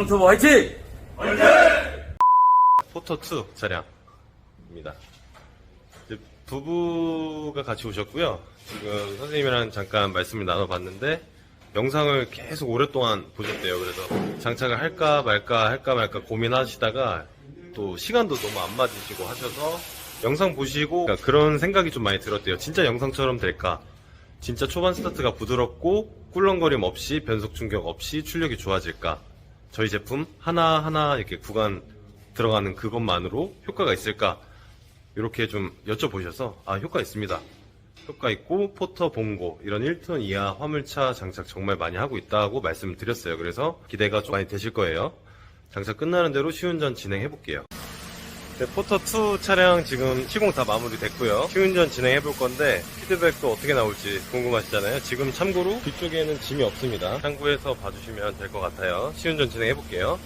드럼터보 화이팅! 포토2 차량입니다. 이제 부부가 같이 오셨고요. 지금 선생님이랑 잠깐 말씀을 나눠봤는데 영상을 계속 오랫동안 보셨대요. 그래서 장착을 할까 말까 할까 말까 고민하시다가 또 시간도 너무 안 맞으시고 하셔서 영상 보시고 그러니까 그런 생각이 좀 많이 들었대요. 진짜 영상처럼 될까? 진짜 초반 스타트가 부드럽고 꿀렁거림 없이 변속 충격 없이 출력이 좋아질까? 저희 제품 하나하나 이렇게 구간 들어가는 그것만으로 효과가 있을까? 이렇게 좀 여쭤보셔서 아 효과 있습니다. 효과 있고 포터 봉고 이런 1톤 이하 화물차 장착 정말 많이 하고 있다고 말씀드렸어요. 그래서 기대가 좀 많이 되실 거예요. 장착 끝나는 대로 시운전 진행해 볼게요. 네, 포터2 차량 지금 시공 다 마무리됐고요. 시운전 진행해 볼 건데 피드백도 어떻게 나올지 궁금하시잖아요. 지금 참고로 뒤쪽에는 짐이 없습니다. 참고해서 봐주시면 될 것 같아요. 시운전 진행해 볼게요.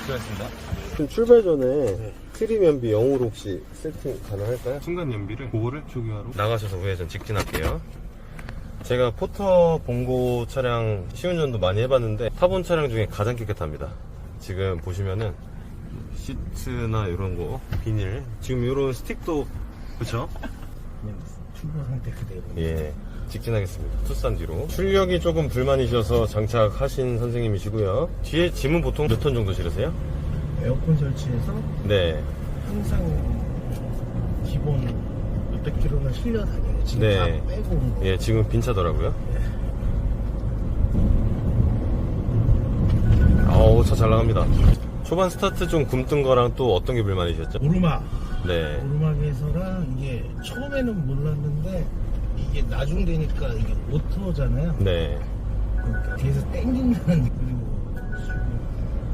수고하셨습니다. 지금 출발 전에 트림 연비 0으로 혹시 세팅 가능할까요? 순간 연비를 5를 초기화로 나가셔서 우회전 직진할게요. 제가 포터 봉고 차량 시운전도 많이 해봤는데 타본 차량 중에 가장 깨끗합니다. 지금 보시면은 시트나 이런 거 비닐 지금 이런 스틱도 그쵸? 출발 상태 그대로. 예, 직진하겠습니다. 투싼 뒤로. 출력이 조금 불만이셔서 장착하신 선생님이시고요. 뒤에 짐은 보통 몇 톤 정도 실으세요? 에어컨 설치해서 네. 항상 기본 몇백 킬로는 실려 다녀요. 지금 네. 다 빼고 온 거. 예, 지금 빈 차더라고요. 어우, 차 잘 나갑니다. 초반 스타트 좀 굼뜬 거랑 또 어떤 게 불만이셨죠? 오르막. 네. 오르막에서랑 이게 처음에는 몰랐는데 이게 나중 되니까 이게 오토잖아요. 네. 그러니까 뒤에서 땡긴다는 느낌.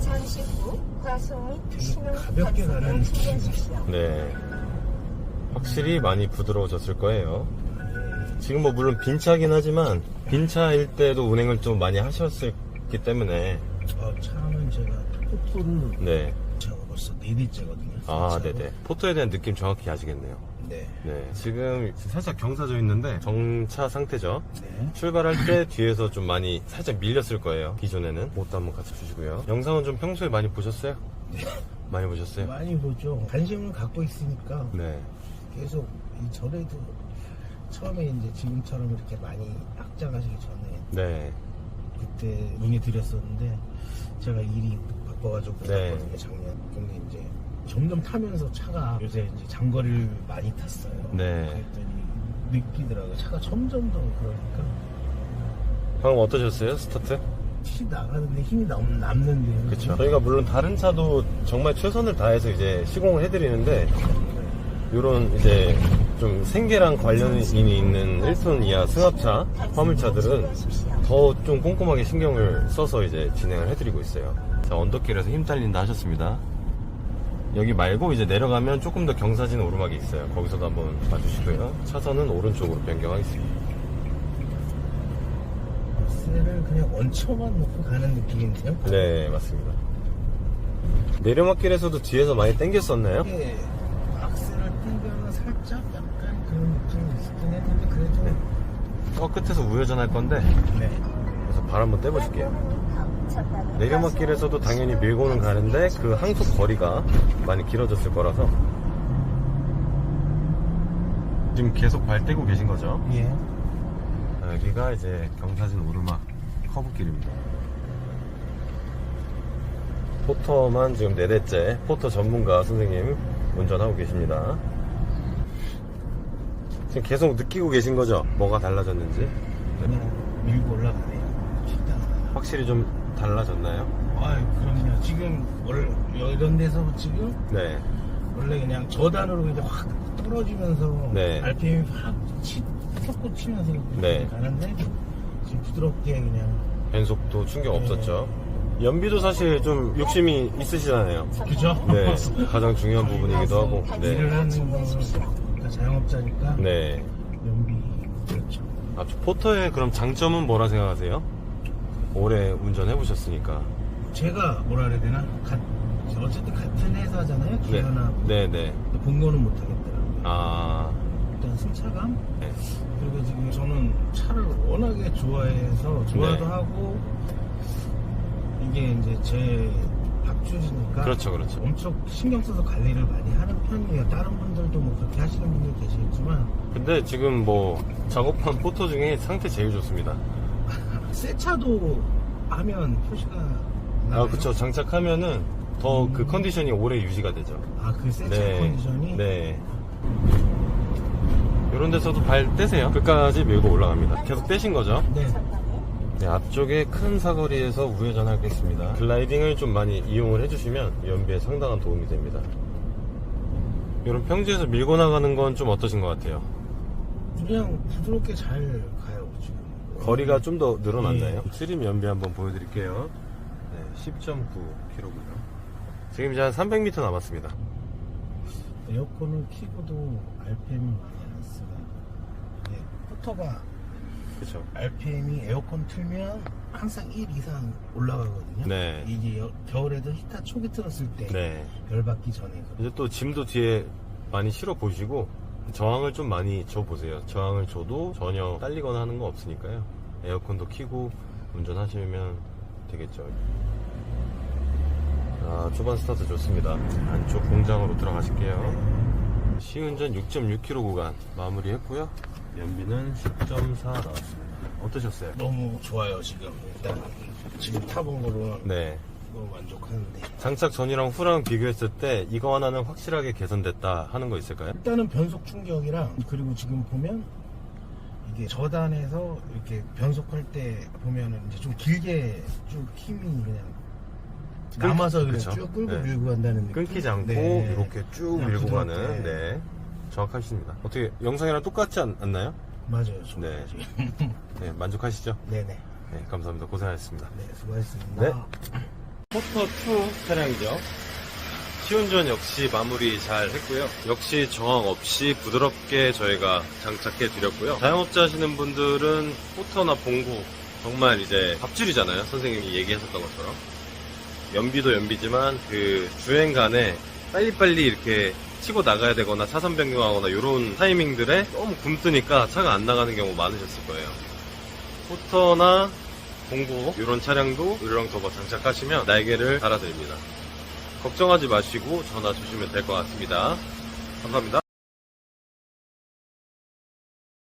잠시 후 과속 및 신호 가볍게 가는 단속을 주의하십시오. 네. 확실히 많이 부드러워졌을 거예요. 지금 뭐 물론 빈차긴 하지만 빈차일 때도 운행을 좀 많이 하셨기 때문에 어, 차는 제가 포토를 네. 제가 벌써 네 대째거든요. 아, 차가. 네네. 포토에 대한 느낌 정확히 아시겠네요. 네. 네. 지금 살짝 경사져 있는데 정차 상태죠. 네. 출발할 때 뒤에서 좀 많이 살짝 밀렸을 거예요. 기존에는. 옷도 한번 같이 주시고요. 영상은 좀 평소에 많이 보셨어요? 네. 많이 보셨어요? 많이 보죠. 관심을 갖고 있으니까 네. 계속 이 전에도 처음에 이제 지금처럼 이렇게 많이 확장하시기 전에 네. 그때 문의 드렸었는데 제가 일이 바빠가지고 못 네. 갔거든요 작년. 근데 이제 점점 타면서 차가 요새 이제 장거리를 많이 탔어요. 네. 그랬더니 느끼더라고요. 차가 점점 더 그러니까 방금 어떠셨어요? 스타트? 티 나가는데 힘이 남, 남는데요. 그쵸. 저희가 물론 다른 차도 정말 최선을 다해서 이제 시공을 해드리는데, 요런 이제 좀 생계랑 관련이 있는 1톤 이하 승합차, 화물차들은 더 좀 꼼꼼하게 신경을 써서 이제 진행을 해드리고 있어요. 자, 언덕길에서 힘 딸린다 하셨습니다. 여기 말고 이제 내려가면 조금 더 경사진 오르막이 있어요. 거기서도 한번 봐주시고요. 차선은 오른쪽으로 변경하겠습니다. 셀을 그냥 원초만 놓고 가는 느낌인데요. 네, 맞습니다. 내려막길에서도 뒤에서 많이 당겼었나요? 이게 악셀을 땡겨는 살짝 약간 그런 느낌이 있긴 했는데 그래도 저 끝에서 우회전 할 건데, 네. 그래서 발 한번 떼보실게요. 내려막길에서도 당연히 밀고는 가는데 그 항속 거리가 많이 길어졌을 거라서 지금 계속 발 떼고 계신 거죠? 예. 아, 여기가 이제 경사진 오르막 커브길입니다. 포터만 지금 네 대째 포터 전문가 선생님 운전하고 계십니다. 지금 계속 느끼고 계신 거죠? 뭐가 달라졌는지? 그냥 밀고 올라가네요. 쉽다. 확실히 좀 달라졌나요? 아, 그럼요. 지금 원래 이런 데서 지금 네. 원래 그냥 저단으로 그냥 확 떨어지면서 네. RPM이 확 치, 솟고 치면서 이렇게 네. 가는데 지금 부드럽게 그냥 변속도 충격 없었죠. 연비도 사실 좀 욕심이 있으시잖아요. 그죠? 네. 가장 중요한 부분이기도 하고. 네. 일을 하는 거 그러니까 자영업자니까 네. 연비 그렇죠. 아, 포터의 그럼 장점은 뭐라 생각하세요? 오래 운전해 보셨으니까. 제가 뭐라 그래야 되나? 가- 어쨌든 같은 회사잖아요. 네. 기아나 네, 네. 본거는 못 하겠더라고요. 아. 일단 승차감 네. 그리고 지금 저는 차를 워낙에 좋아해서 좋아도 네. 하고 이게 이제 제 밥줄이니까 그렇죠, 그렇죠. 엄청 신경 써서 관리를 많이 하는 편이에요. 다른 분들도 뭐 그렇게 하시는 분들 계시겠지만 근데 지금 뭐 작업한 포토 중에 상태 제일 좋습니다. 새 차도 하면 표시가 아, 나요? 그쵸. 장착하면은 더그 음. 컨디션이 오래 유지가 되죠. 아그 새차 컨디션이 네. 이런 데서도 발 떼세요. 끝까지 밀고 올라갑니다. 계속 떼신 거죠? 네. 네, 앞쪽에 큰 사거리에서 우회전하겠습니다. 글라이딩을 좀 많이 이용을 해주시면 연비에 상당한 도움이 됩니다. 이런 평지에서 밀고 나가는 건 좀 어떠신 것 같아요? 그냥 부드럽게 잘 가요 지금. 거리가 좀 더 늘어났나요? 네. 트림 연비 한번 보여드릴게요. 네, 10.9km고요. 지금 이제 한 300m 남았습니다. 에어컨을 켜고도 RPM이 많이 안 쓰가. 이게 포터가 그쵸. RPM이 에어컨 틀면 항상 1 이상 올라가거든요. 네. 이게 여- 겨울에도 히터 초기 틀었을 때 네. 열받기 전에 이제 또 짐도 뒤에 많이 실어 보시고 저항을 좀 많이 줘 보세요. 저항을 줘도 전혀 딸리거나 하는 거 없으니까요. 에어컨도 켜고 운전하시면 되겠죠. 아, 초반 스타트 좋습니다. 안쪽 공장으로 들어가실게요. 시운전 6.6km 구간 마무리했고요. 연비는 10.4 나왔습니다. 어떠셨어요? 너무 좋아요 지금. 일단 지금 타본 거로는 네. 너무 만족하는데. 장착 전이랑 후랑 비교했을 때 이거 하나는 확실하게 개선됐다 하는 거 있을까요? 일단은 변속 충격이랑 그리고 지금 보면 이게 저단에서 이렇게 변속할 때 보면은 이제 좀 길게 쭉 힘이 그냥 끊- 남아서 그냥 그쵸. 쭉 끌고 네. 밀고 간다는 느낌. 끊기지 않고 네. 이렇게 쭉 그냥 밀고 부드럽게. 가는 네 정확하십니다 어떻게 영상이랑 똑같지 않, 나요 맞아요. 네. 네 만족하시죠? 네네. 네 감사합니다 고생하셨습니다 네, 수고하셨습니다. 네. 포터 2 차량이죠 시운전 역시 마무리 잘 했고요 역시 저항 없이 부드럽게 저희가 장착해 드렸고요 자영업자 하시는 분들은 포터나 봉구 정말 이제 밥줄이잖아요 선생님이 얘기하셨던 것처럼 연비도 연비지만 그 주행 간에 빨리빨리 이렇게 치고 나가야 되거나 차선 변경하거나 이런 타이밍들에 너무 굼뜨니까 차가 안 나가는 경우 많으셨을 거예요. 포터나 공구 이런 차량도 으르렁터보 장착하시면 날개를 달아드립니다. 걱정하지 마시고 전화 주시면 될 것 같습니다. 감사합니다.